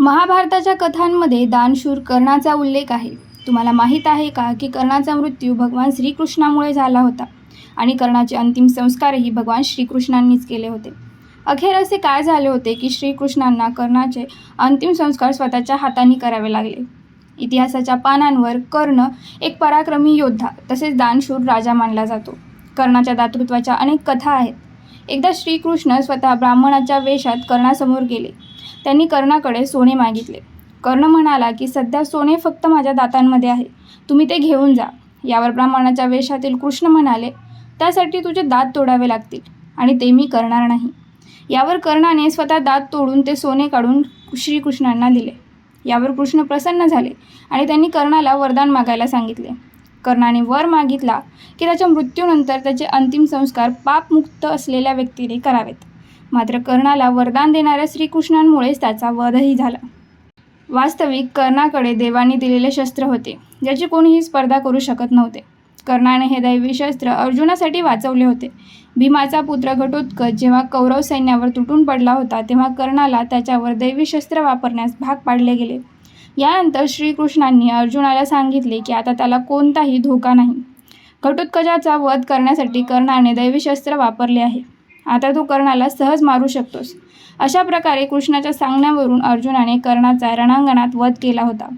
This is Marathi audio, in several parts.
महाभारताच्या कथांमध्ये दानशूर कर्णाचा उल्लेख आहे. तुम्हाला माहीत आहे का की कर्णाचा मृत्यू भगवान श्रीकृष्णामुळे झाला होता आणि कर्णाचे अंतिम संस्कारही भगवान श्रीकृष्णांनीच केले होते. अखेर असे काय झाले होते की श्रीकृष्णांना कर्णाचे अंतिम संस्कार स्वतःच्या हाताने करावे लागले? इतिहासाच्या पानांवर कर्ण एक पराक्रमी योद्धा तसेच दानशूर राजा मानला जातो. कर्णाच्या दातृत्वाच्या अनेक कथा आहेत. एकदा श्रीकृष्ण स्वतः ब्राह्मणाच्या वेशात कर्णासमोर गेले. त्यांनी कर्णाकडे सोने मागितले. कर्ण म्हणाला की सध्या सोने फक्त माझ्या दातांमध्ये आहे. तुम्ही ते घेऊन जा. यावर ब्राह्मणाच्या वेशातील कृष्ण म्हणाले त्यासाठी तुझे दात तोडावे लागतील आणि ते मी करणार नाही. यावर कर्णाने स्वतः दात तोडून ते सोने काढून श्रीकृष्णांना दिले. यावर कृष्ण प्रसन्न झाले आणि त्यांनी कर्णाला वरदान मागायला सांगितले. कर्णाने वर मागितला की त्याच्या मृत्यूनंतर त्याचे अंतिम संस्कार पापमुक्त असलेल्या व्यक्तीने करावेत. मात्र कर्णाला वरदान देणाऱ्या श्रीकृष्णांमुळेच त्याचा वधही झाला. वास्तविक कर्णाकडे देवाने दिलेले शस्त्र होते ज्याची कोणीही स्पर्धा करू शकत नव्हते. कर्णाने हे दैवी शस्त्र अर्जुनासाठी वाचवले होते. भीमाचा पुत्र घटोत्कच जेव्हा कौरव सैन्यावर तुटून पडला होता तेव्हा कर्णाला त्याच्यावर दैवी शस्त्र वापरण्यास भाग पाडले गेले. यानंतर श्रीकृष्णांनी अर्जुनाला सांगितले की आता त्याला कोणताही धोका नाही. घटोत्कजाचा वध करण्यासाठी कर्णाने दैवी शस्त्र वापरले आहे. आता तू कर्णाला सहज मारू शकतोस. अशा प्रकारे कृष्णाच्या सांगण्यावरून अर्जुनाने कर्णाचा रणांगणात वध केला होता.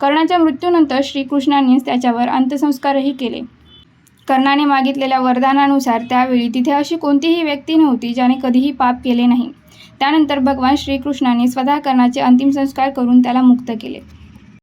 कर्णाच्या मृत्यूनंतर श्रीकृष्णांनीच त्याच्यावर अंत्यसंस्कारही केले. कर्णाने मागितलेल्या वरदानानुसार त्यावेळी तिथे अशी कोणतीही व्यक्ती नव्हती ज्याने कधीही पाप केले नाही. त्यानंतर भगवान श्रीकृष्णाने स्वतः कर्णाचे अंतिम संस्कार करून त्याला मुक्त केले.